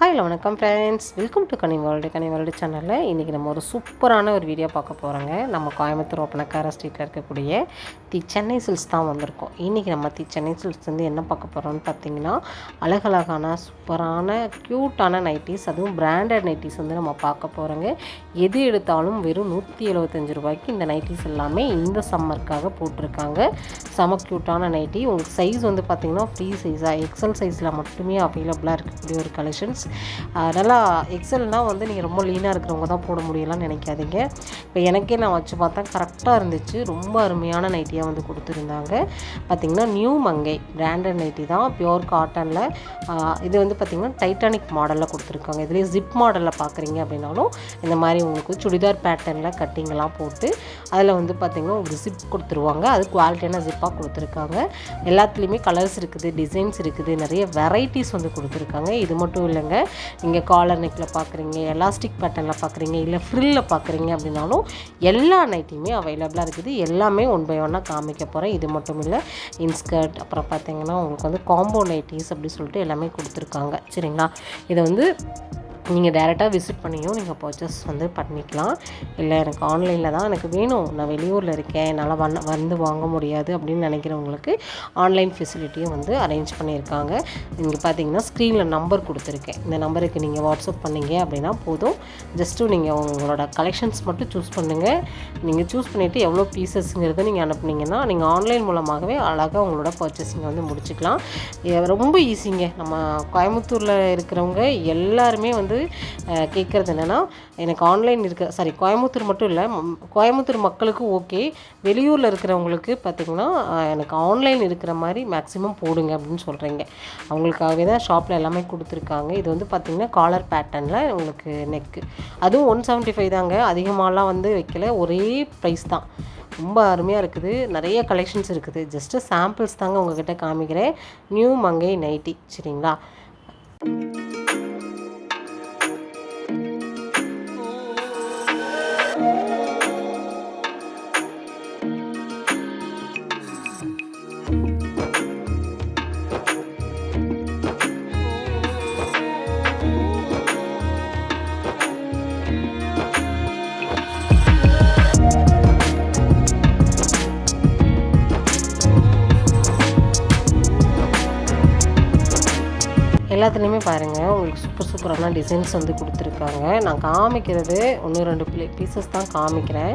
Hi வணக்கம் friends welcome to Kani world Kani world சேனலில் இன்றைக்கி நம்ம ஒரு சூப்பரான ஒரு வீடியோ பார்க்க போகிறோங்க நம்ம கோயம்புத்தூர் ஒப்பனக்கார ஸ்ட்ரீட்டில் இருக்கக்கூடிய தி சென்னை சில்ஸ் தான் வந்திருக்கோம். இன்றைக்கி நம்ம தி சென்னை சில்ஸ் வந்து என்ன பார்க்க போகிறோம்னு பார்த்தீங்கன்னா அழகழகான சூப்பரான க்யூட்டான நைட்டிஸ் அதுவும் பிராண்டட் நைட்டிஸ் வந்து நம்ம பார்க்க போகிறோங்க எது எடுத்தாலும் வெறும் நூற்றி எழுபத்தஞ்சு ரூபாய்க்கு இந்த நைட்டிஸ் எல்லாமே இந்த சம்மருக்காக போட்டிருக்காங்க. செம க்யூட்டான நைட்டி உங்களுக்கு சைஸ் வந்து பார்த்திங்கன்னா ஃப்ரீ சைஸாக எக்ஸல் சைஸில் மட்டுமே அவைலபிளாக இருக்கக்கூடிய ஒரு கலெக்ஷன்ஸ் நல்லா எக்ஸல்னால் வந்து நீங்கள் ரொம்ப லீனாக இருக்கிறவங்க தான் போட முடியலாம்னு நினைக்காதீங்க. இப்போ எனக்கே நான் வச்சு பார்த்தா கரெக்டாக இருந்துச்சு. ரொம்ப அருமையான நைட்டியாக வந்து கொடுத்துருந்தாங்க. பார்த்திங்கன்னா நியூ மங்கை பிராண்டட் நைட்டி தான். பியோர் காட்டனில் இது வந்து பார்த்திங்கன்னா டைட்டானிக் மாடலில் கொடுத்துருக்காங்க. இதுலேயே ஜிப் மாடலில் பார்க்குறீங்க அப்படின்னாலும் இந்த மாதிரி உங்களுக்கு சுடிதார் பேட்டர்னில் கட்டிங்கெல்லாம் போட்டு அதில் வந்து பார்த்திங்கன்னா உங்களுக்கு ஜிப் கொடுத்துருவாங்க. அது குவாலிட்டியான ஜிப்பாக கொடுத்துருக்காங்க. எல்லாத்துலேயுமே கலர்ஸ் இருக்குது டிசைன்ஸ் இருக்குது நிறைய வெரைட்டிஸ் வந்து கொடுத்துருக்காங்க. இது மட்டும் இல்லைங்க நீங்கள் காலர் நெக்கில் பார்க்குறீங்க எலாஸ்டிக் பேட்டர்னில் பார்க்குறீங்க இல்லை ஃப்ரில்லில் பார்க்குறீங்க அப்படின்னாலும் எல்லா நைட்டியுமே அவைலபிளாக இருக்குது. எல்லாமே ஒன் பை ஒன்னாக காமிக்க போகிறேன் இது மட்டும் இல்லை இன்ஸ்கர்ட் அப்புறம் பார்த்தீங்கன்னா உங்களுக்கு வந்து காம்போ நைட்டிஸ் அப்படின்னு சொல்லிட்டு எல்லாமே கொடுத்துருக்காங்க. சரிங்களா? இதை வந்து நீங்கள் டேரெக்டாக விசிட் பண்ணியும் நீங்கள் பர்ச்சேஸ் வந்து பண்ணிக்கலாம். இல்லை எனக்கு ஆன்லைனில் தான் எனக்கு வேணும். நான் வெளியூரில் இருக்கேன். என்னால் வண்ண வந்து வாங்க முடியாது அப்படின்னு நினைக்கிறவங்களுக்கு ஆன்லைன் ஃபெசிலிட்டியும் வந்து அரேஞ்ச் பண்ணியிருக்காங்க. நீங்கள் பார்த்தீங்கன்னா ஸ்க்ரீனில் நம்பர் கொடுத்துருக்கேன். இந்த நம்பருக்கு நீங்கள் வாட்ஸ்அப் பண்ணீங்க அப்படின்னா போதும். ஜஸ்ட்டு நீங்கள் உங்களோட கலெக்ஷன்ஸ் மட்டும் சூஸ் பண்ணுங்கள் நீங்கள் சூஸ் பண்ணிவிட்டு எவ்வளோ பீசஸ்ங்கிறத நீங்கள் அனுப்புனீங்கன்னா நீங்கள் ஆன்லைன் மூலமாகவே அழகாக உங்களோட பர்ச்சேசிங்கை வந்து முடிச்சுக்கலாம். ரொம்ப ஈஸிங்க நம்ம கோயம்புத்தூரில் இருக்கிறவங்க எல்லாருமே வந்து கேட்குறது என்னென்னா எனக்கு ஆன்லைன் இருக்க சாரி கோயம்புத்தூர் மட்டும் இல்லை கோயம்புத்தூர் மக்களுக்கு ஓகே வெளியூரில் இருக்கிறவங்களுக்கு பார்த்திங்கன்னா எனக்கு ஆன்லைன் இருக்கிற மாதிரி மேக்ஸிமம் போடுங்க அப்படின்னு சொல்கிறீங்க அவங்களுக்காகவே தான் ஷாப்பில் எல்லாமே கொடுத்துருக்காங்க. இது வந்து பார்த்திங்கன்னா காலர் பேட்டர்னில் உங்களுக்கு நெக்கு அதுவும் ஒன் செவன்ட்டி ஃபைவ் தாங்க. அதிகமாகலாம் வந்து வைக்கல. ஒரே ப்ரைஸ் தான். ரொம்ப அருமையாக இருக்குது. நிறைய கலெக்ஷன்ஸ் இருக்குது. ஜஸ்ட்டு சாம்பிள்ஸ் தாங்க உங்ககிட்ட காமிக்கிறேன். நியூ மங்கை நைட்டி சரிங்களா? எல்லாத்துலேயுமே பாருங்கள் உங்களுக்கு சூப்பர் சூப்பரான டிசைன்ஸ் வந்து கொடுத்துருக்காங்க. நான் காமிக்கிறது ஒன்று ரெண்டு பிளே பீசஸ் தான் காமிக்கிறேன்.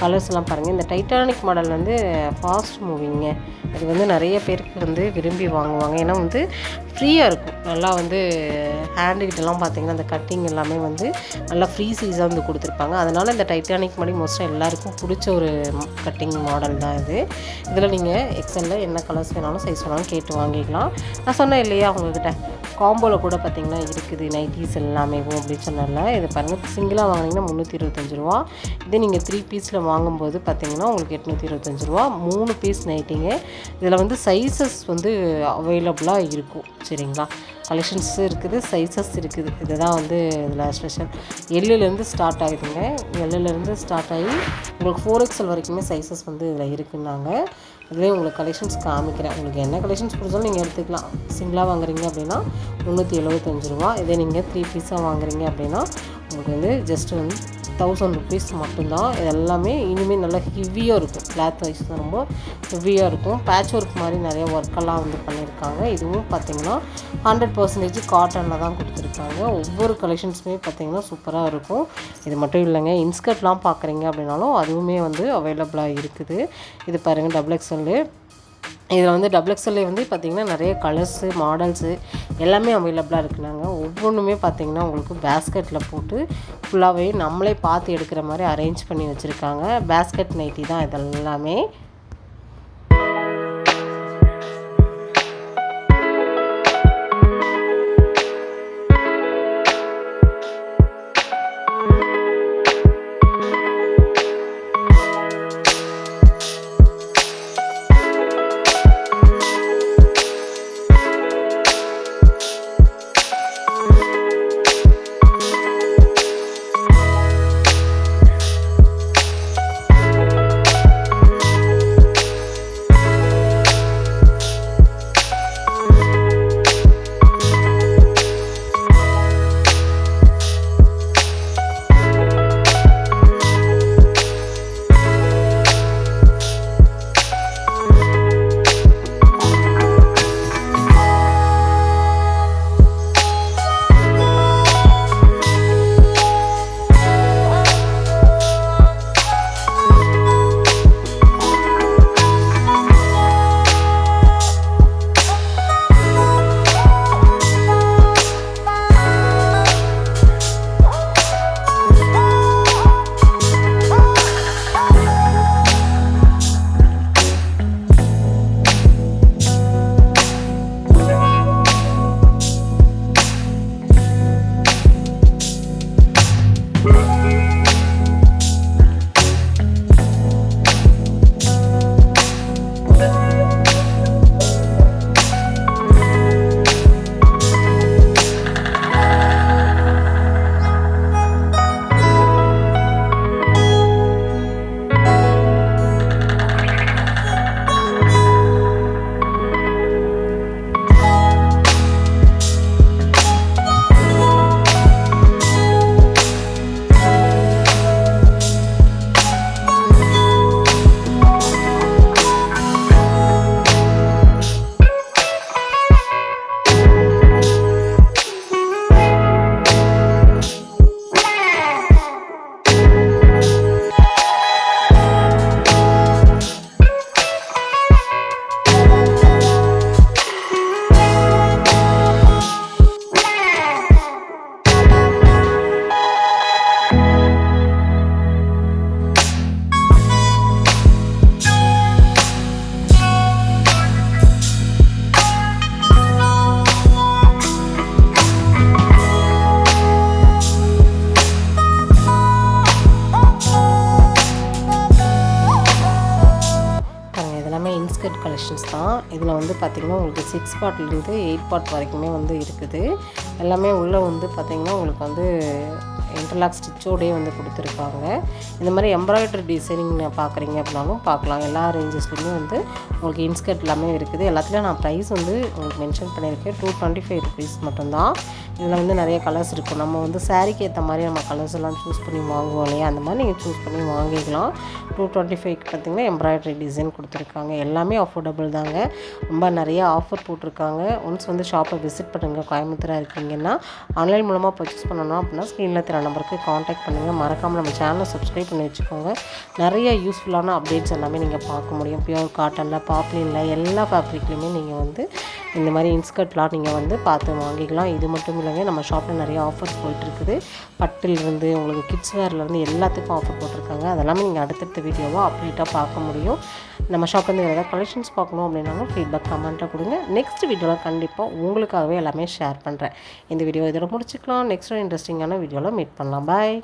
கலர்ஸ்லாம் பாருங்கள் இந்த டைட்டானிக் மாடல் வந்து ஃபாஸ்ட் மூவிங்க அது வந்து நிறைய பேருக்கு வந்து விரும்பி வாங்குவாங்க. ஏன்னா வந்து ஃப்ரீயாக இருக்கும். நல்லா வந்து ஹேண்டுக்கிட்டலாம் பார்த்தீங்கன்னா அந்த கட்டிங் எல்லாமே வந்து நல்லா ஃப்ரீ சைஸாக வந்து கொடுத்துருப்பாங்க. அதனால் இந்த டைட்டானிக் மாடல் மோஸ்ட்டாக எல்லாருக்கும் பிடிச்ச ஒரு கட்டிங் மாடல் தான் இது. இதில் நீங்கள் எக்ஸலில் என்ன கலர்ஸ் வேணாலும் சைஸ் வேணாலும் கேட்டு வாங்கிக்கலாம். நான் சொன்னேன் இல்லையா உங்கள்கிட்ட காம்போவில் கூட பார்த்திங்கன்னா இருக்குது. நைட்டிஸ் எல்லாமே அப்படின்னு சொன்னால இது பாருங்கள் சிங்கிளாக வாங்கினீங்கன்னா முந்நூற்றி இருபத்தஞ்சி ரூபா. இதே நீங்கள் த்ரீ பீஸில் வாங்கும்போது பார்த்திங்கன்னா உங்களுக்கு எட்நூற்றி இருபத்தஞ்சி ரூபா. மூணு பீஸ் நைட்டிங்க இதில் வந்து சைஸஸ் வந்து அவைலபிளாக இருக்கும். சரிங்களா? கலெக்ஷன்ஸ் இருக்குது சைஸஸ் இருக்குது. இதுதான் வந்து இதில் ஸ்பெஷல் எல்லுலேருந்து ஸ்டார்ட் ஆகுதுங்க எல்லுலேருந்து ஸ்டார்ட் ஆகி உங்களுக்கு ஃபோர் எக்ஸல் வரைக்குமே சைஸஸ் வந்து இதில் இருக்குன்னாங்க. இதுலேயே உங்களுக்கு கலெக்ஷன்ஸ் காமிக்கிறேன். உங்களுக்கு என்ன கலெக்ஷன்ஸ் பிடிச்சாலும் நீங்கள் எடுத்துக்கலாம். சிங்கிளாக வாங்குறீங்க அப்படின்னா முந்நூற்றி எழுபத்தஞ்சு ரூபா. இதே நீங்கள் த்ரீ பீஸாக வாங்குறீங்க அப்படின்னா உங்களுக்கு வந்து ஜஸ்ட் வந்து தௌசண்ட் ருபீஸ் மட்டும்தான். இது எல்லாமே இனிமேல் நல்லா ஹெவியாக இருக்கும். கிளாத் வைஸ் தான் ரொம்ப ஹெவியாக இருக்கும். பேட்ச் ஒர்க் மாதிரி நிறைய ஒர்க்கெல்லாம் வந்து பண்ணியிருக்காங்க. இதுவும் பார்த்திங்கன்னா ஹண்ட்ரட் பர்சன்டேஜ் காட்டனில் தான் கொடுத்துருக்காங்க. ஒவ்வொரு கலெக்ஷன்ஸுமே பார்த்திங்கன்னா சூப்பராக இருக்கும். இது மட்டும் இல்லைங்க இன்ஸ்கர்ட்லாம் பார்க்குறீங்க அப்படின்னாலும் அதுவுமே வந்து அவைலபிளாக இருக்குது. இது பாருங்கள் டபுள் எக்ஸ்எல்லு இதில் வந்து டபுள் எக்ஸ்எல்லே வந்து பார்த்திங்கன்னா நிறைய கலர்ஸு மாடல்ஸு எல்லாமே அவைலபிளாக இருக்குனாங்க ஒவ்வொன்றுமே பார்த்திங்கன்னா உங்களுக்கு பேஸ்கெட்டில் போட்டு ஃபுல்லாகவே நம்மளே பார்த்து எடுக்கிற மாதிரி அரேஞ்ச் பண்ணி வச்சுருக்காங்க. பேஸ்கெட் நைட்டி தான் இதெல்லாமே. இதில் வந்து பார்த்திங்கன்னா உங்களுக்கு சிக்ஸ் பார்ட்லேருந்து எயிட் பார்ட் வரைக்குமே வந்து இருக்குது. எல்லாமே உள்ளே வந்து பார்த்திங்கன்னா உங்களுக்கு வந்து இன்டர்லாக் ஸ்டிச்சோடே வந்து கொடுத்துருக்காங்க. இந்த மாதிரி எம்ப்ராய்டரி டிசைனிங் பார்க்குறீங்க அப்படின்னாலும் பார்க்கலாம். எல்லா ரேஞ்சஸ்லையுமே வந்து உங்களுக்கு இன்ஸ்கர்ட் எல்லாமே இருக்குது. எல்லாத்துலேயும் நான் ப்ரைஸ் வந்து உங்களுக்கு மென்ஷன் பண்ணியிருக்கேன். டூ டுவெண்ட்டி ஃபைவ் ருபீஸ் மட்டும்தான். இதில் வந்து நிறைய கலர்ஸ் இருக்கும் நம்ம வந்து சாரீக்கு ஏற்ற மாதிரி நம்ம கலர்ஸ் எல்லாம் சூஸ் பண்ணி வாங்குவோம் இல்லையா? அந்த மாதிரி நீங்கள் சூஸ் பண்ணி வாங்கிக்கலாம். டூ டுவெண்ட்டி ஃபைவ்க்கு பார்த்தீங்கன்னா எம்ப்ராய்டரி டிசைன் கொடுத்துருக்காங்க. எல்லாமே அஃபோர்டபுள் தாங்க. ரொம்ப நிறைய ஆஃபர் போட்டிருக்காங்க. ஒன்ஸ் வந்து ஷாப்பை விசிட் பண்ணுங்கள் கோயம்புத்தூராக இருக்கீங்கன்னா ஆன்லைன் மூலமாக பர்ச்சேஸ் பண்ணணும் அப்படின்னா ஸ்க்ரீனில் தெரிய நம்பருக்கு காண்டாக்ட் பண்ணுங்கள் மறக்காமல் நம்ம சேனலை சப்ஸ்கிரைப் பண்ணி வச்சுக்கோங்க. நிறைய யூஸ்ஃபுல்லான அப்டேட்ஸ் எல்லாமே நீங்கள் பார்க்க முடியும். பியூர் காட்டனில் பாப்லினில் எல்லா ஃபேப்ரிக்லேயுமே நீங்கள் வந்து இந்த மாதிரி இன்ஸ்கர்ட்லாம் நீங்கள் வந்து பார்த்து வாங்கிக்கலாம். இது மட்டும் இல்லை இல்லைங்க நம்ம ஷாப்பில் நிறைய ஆஃபர்ஸ் போயிட்டுருக்குது. பட்டிலிருந்து உங்களுக்கு கிட்ஸ் வேர்லேருந்து எல்லாத்துக்கும் ஆஃபர் போட்டிருக்காங்க. அதெல்லாமே நீங்கள் அடுத்தடுத்த வீடியோவாக அப்டேட்டாக பார்க்க முடியும். நம்ம ஷாப்லேருந்து வேறு ஏதாவது கலெக்ஷன்ஸ் பார்க்கணும் அப்படின்னாலும் ஃபீட்பேக் கமெண்ட்டாக கொடுங்க. நெக்ஸ்ட் வீடியோவில் கண்டிப்பாக உங்களுக்காகவே எல்லாமே ஷேர் பண்ணுறேன் இந்த வீடியோ இதோட முடிச்சுக்கலாம். நெக்ஸ்ட் இன்ட்ரெஸ்டிங்கான வீடியோவில் மீட் பண்ணலாம். பாய்